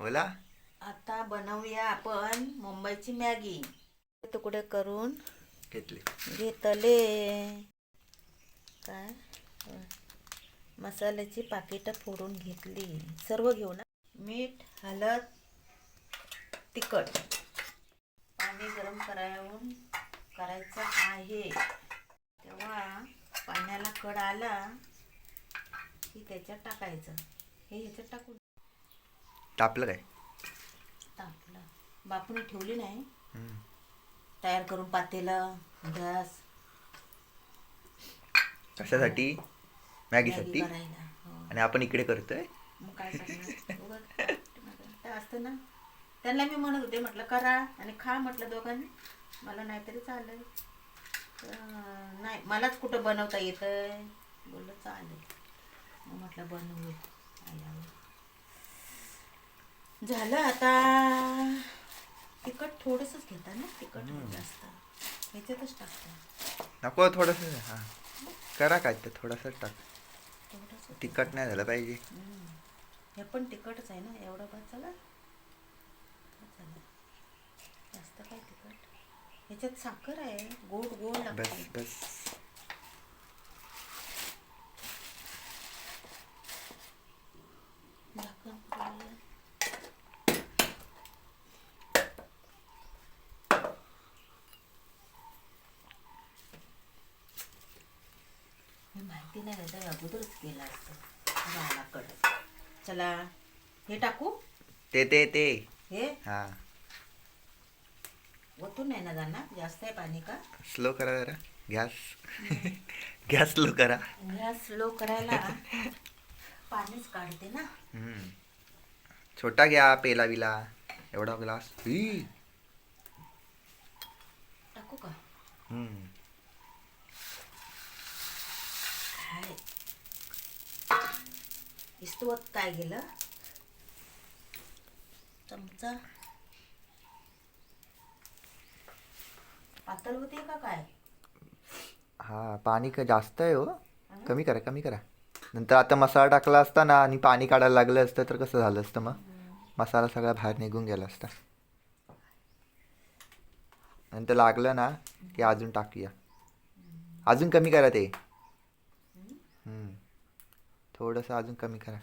बोला आता बनवूया आपण मुंबईची मॅगी. तुकडे करून घेतले. घेतले. काय? मसाल्याची पाकिटं फोडून घेतली. सर्व घेऊ ना? मीठ हळद तिखट. पाणी गरम करावून करायचं आहे. तेव्हा पाण्याला कड आला की त्याच्यात टाकायचं. हे ह्याच्यात टाकून तापलं काय? टाकलं बापूने ठेवली नाही. हम्म. तयार करून पातेलं गॅस. कशासाठी? मॅगी मॅगीसाठी करायला हो. आणि आपण इकडे करतोय? मग काय करणार? उगाच ते असतं ना. त्यांना मी म्हणत होते म्हटलं करा आणि खा म्हटलं दोघांनी. मला नाहीतरी चालेल. तर, नाही मलाच कुठं बनवता येतंय? बोललं चालेल. मग म्हटलं बनवू आल्यावर झालं आता. तिखट थोडंसंच घेता ना तिखट जास्त. ह्याच्यातच टाकता नको थोडस हा. करा काय तर थोडंसं टाक. थोडंसं तिखट नाही झालं पाहिजे. हे पण तिखटच आहे ना एवढं बस झालं? बस झालं. जास्त काय तिखट? ह्याच्यात साखर आहे गोड गोड बस बस. माहिती नाही तर अगोदरच केलं असतं. चला हे टाकू? ते ते ते. हे? हा. ओतून नाही ना जाणार? जास्त आहे पाणी का? स्लो करा जरा. गॅस गॅस स्लो करा. गॅस स्लो करायला. पाणीच काढते ना. हम्म. छोटा घ्या पेला बिला एवढा ग्लास. टाकू का? हम्म. हाय इस्तवत काय गेलं? चमचा. पातळ होते का काय? हा पाणी का जास्त आहे हो. कमी करा कमी करा. नंतर आता मसाला टाकला असता ना आणि पाणी काढायला लागलं असतं तर कसं झालं असतं मग? मसाला सगळा बाहेर निघून गेला असता. नंतर लागलं ना की अजून टाकूया. अजून कमी करा ते. थोडंसं अजून कमी करा.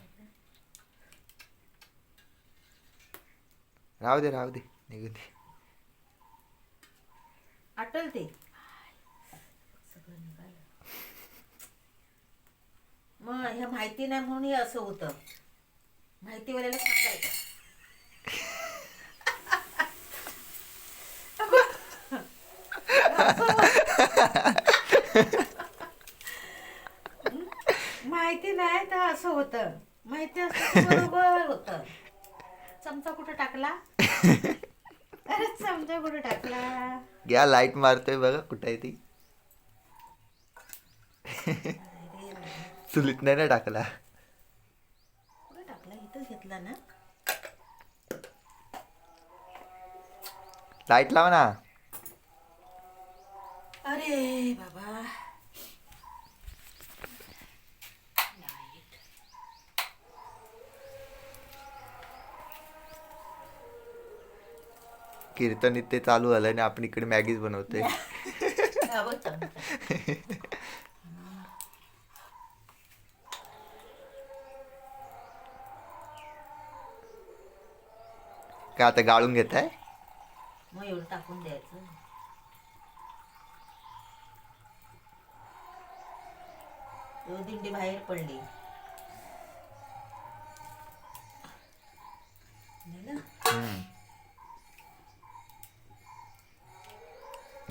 राहू दे राहू दे निघून दे. आटल ते. मग हे माहिती नाही म्हणून हे असं होतं. माहितीवाल्याला सांगायचं माहिती नाही तर असं होतं माहिती असतं तर बरोबर होतं. चमचा कुठं टाकला? अरे चमचा कुठं टाकला? घ्या लाइट मारतोय बघा कुठं आहे ती? चुलीत नाही ना टाकला. कुठं टाकला? इथंच घेतला ना. लाइट लावा ना. अरे बाबा लाइट कीर्तन ते चालू झालं आणि आपण इकडे मॅगीज चमचा. काय आता गाळून घेत आहे मग एवढं टाकून द्यायचं. तो दिंडी बाहेर पडली.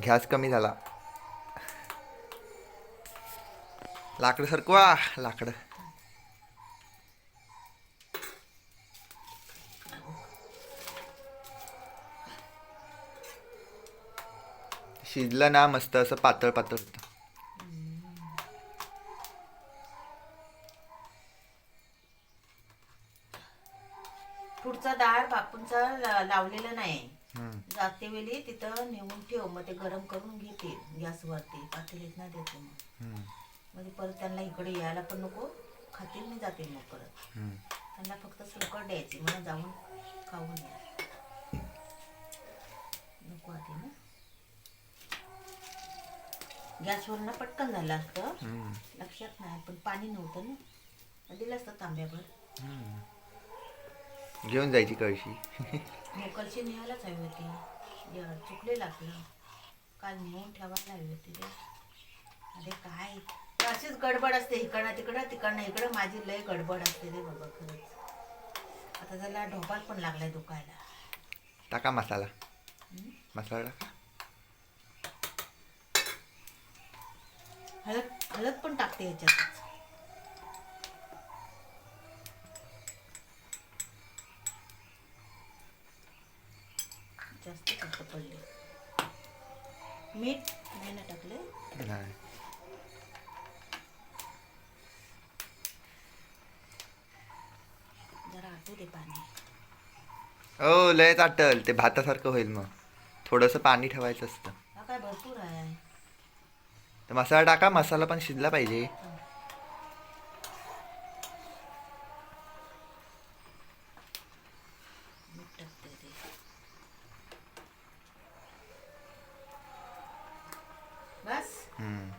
गॅस कमी झाला. लाकडं सरकवा लाकडं. शिजलं ना मस्त असं पातळ पातळ होतं. पुढचा दार बापूंचा लावलेला नाही जाते वेळी तिथं नेऊन ठेव मग ते गरम करून घेते गॅसवरती. पातेलीत नाही देते मग. म्हणजे परत त्यांना इकडे यायला पण नको खातील मी जाते मग परत. त्यांना फक्त सुकट द्यायची म्हणून जाऊन खाऊन या. नको आधी ना. गॅसवर ना पटकन झालं असतं. लक्षात नाही पण पाणी नव्हतं ना. दिलं असतं तांब्याभर घेऊन जायची कळशी. मोकलची न्यायलाच हवी होती या, चुकलेलं आपलं. काल नेऊन ठेवायला हवी होती अरे काय? अशीच गडबड असते. इकडं तिकडं तिकडनं इकडं माझी लय गडबड असते रे बाबा खरंच. आता त्याला ढोपाल पण लागलाय दुखायला. टाका मसाला. मसाला टाका. हळद हळद पण टाकते ह्याच्यात मीठ नाही ना टाकले नाही. जरा आटू दे पाणी. हो लयच आटल. ते भातासारखं होईल मग. थोडंसं पाणी ठेवायचं असतं. काय भरपूर आहे. तर मसाला टाका. मसाला पण शिजला पाहिजे मीठ टाकते ते बस हम्म.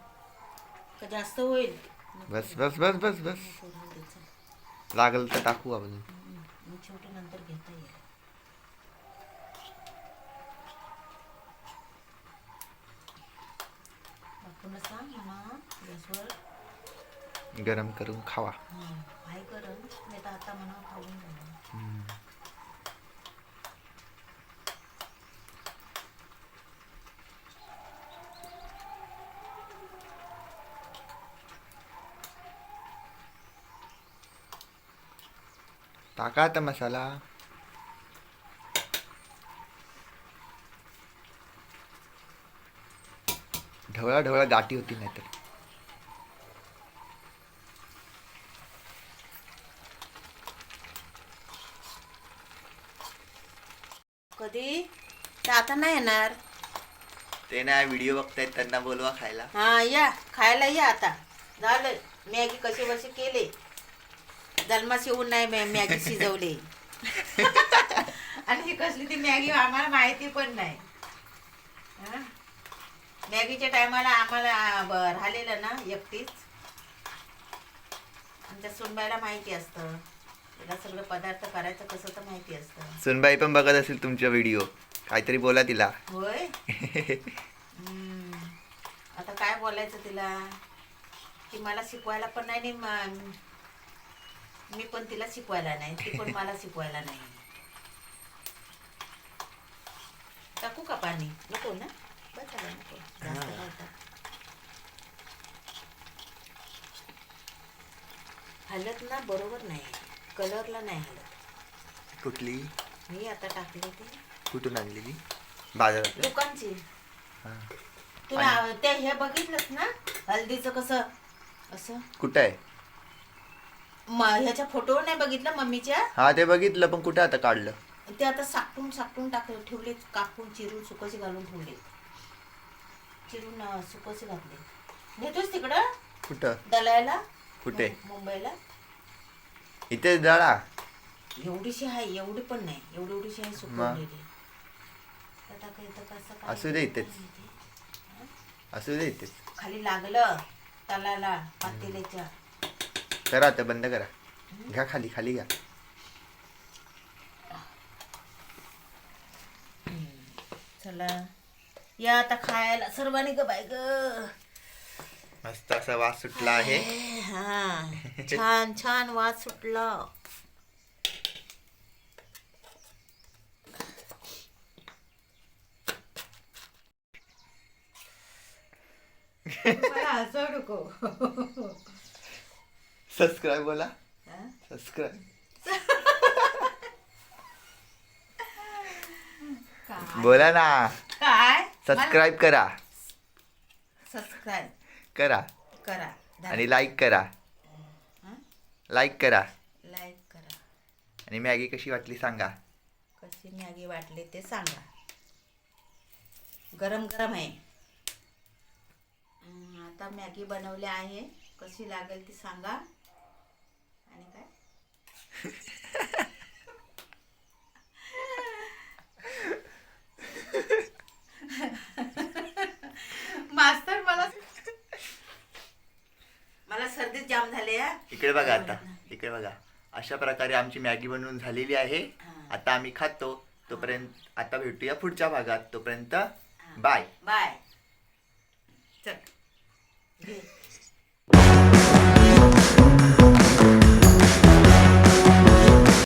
का जास्त होईल. बस बस बस बस बस. लागल तर टाकू आपण. शेवटी नंतर घेता येईल. बापूला सांग म्हणा गॅसवर. गरम करून खावा. नाही तर आता म्हणा खाऊन जाणार टाका आता मसाला. ढवळा ढवळा गाठी होती नाहीतर. कधी? तर आता नाही येणार. ते नाही व्हिडिओ बघतायत त्यांना बोलवा खायला. हा या. खायला या आता. झालं. मॅगी कशी बशी केले. जन्मास येऊन नाही मॅ मॅगी शिजवली. आणि ही कसली ती मॅगी आम्हाला माहिती पण नाही. हा? मॅगीच्या टायमाला आम्हाला ब- राहिलेलं ना एकटीच. आणि त्या सुनबाईला माहिती असतं. तिला सगळं पदार्थ करायचं कसं तर माहिती असतं. सुनबाई पण बघत असेल तुमचा व्हिडिओ. काहीतरी बोला तिला. होय? हम्म. आता काय बोलायचं तिला? ती मला शिकवायला पण नाही आणि म- मी पण तिला शिकवायला नाही ती पण मला शिकवायला नाही. टाकू का पाणी? नको ना? बस झालं, नको. जास्त. हलत ना बरोबर नाही. कलरला नाही हलत. कुठली? मी आता टाकले ते. कुठून आणलेली बाजारात दुकानची. हा. तुम्ही ते हे बघितलंच ना? हल्दीचं कसं? असं? कुठं आहे? म ह्याच्या फोटोवर नाही बघितलं मम्मीच्या? हा ते बघितलं पण कुठं आता काढलं? ते आता साकटून साकटून टाक ठेवले कापून चिरून सुकसे घालून ठेवले चिरून अं, सुकसे घातले नेतोस तिकडं? कुठं? दलायला? कुठे? मुं- मुंबईला? इथे जळा एवढीशी आहे एवढी पण नाही. एवढी एवढीशी आहे सुकवलेली आता काही तर कसं काय? असू दे इथेच. माहिती. असू दे इथेच. खाली लागलं तलाला पातेल्याच्या. करा आता बंद करा. घ्या खाली खाली घ्या. चला. या आता खायला. सर्वांनी ग बाय ग. मस्त असा वास सुटला आहे. हा छान छान वास सुटला. मला हसू नको. सबस्क्राईब बोला? सबस्क्राईब काय? बोला ना. काय? सबस्क्राईब करा. सबस्क्राईब करा. करा. आणि लाईक करा. लाईक करा. लाईक करा. आणि मॅगी कशी वाटली सांगा. कशी मॅगी वाटली ते सांगा. गरम गरम आहे. हम्म, आता मॅगी बनवली आहे. कशी लागेल ती सांगा. मास्तर मला मला सर्दीत जाम झाले हा. इकडे बघा आता हो, हो. इकडे बघा. अशा प्रकारे आमची मॅगी बनवून झालेली आहे. आता आम्ही खातो. तोपर्यंत आता भेटूया पुढच्या भागात. तोपर्यंत बाय. बाय. चल.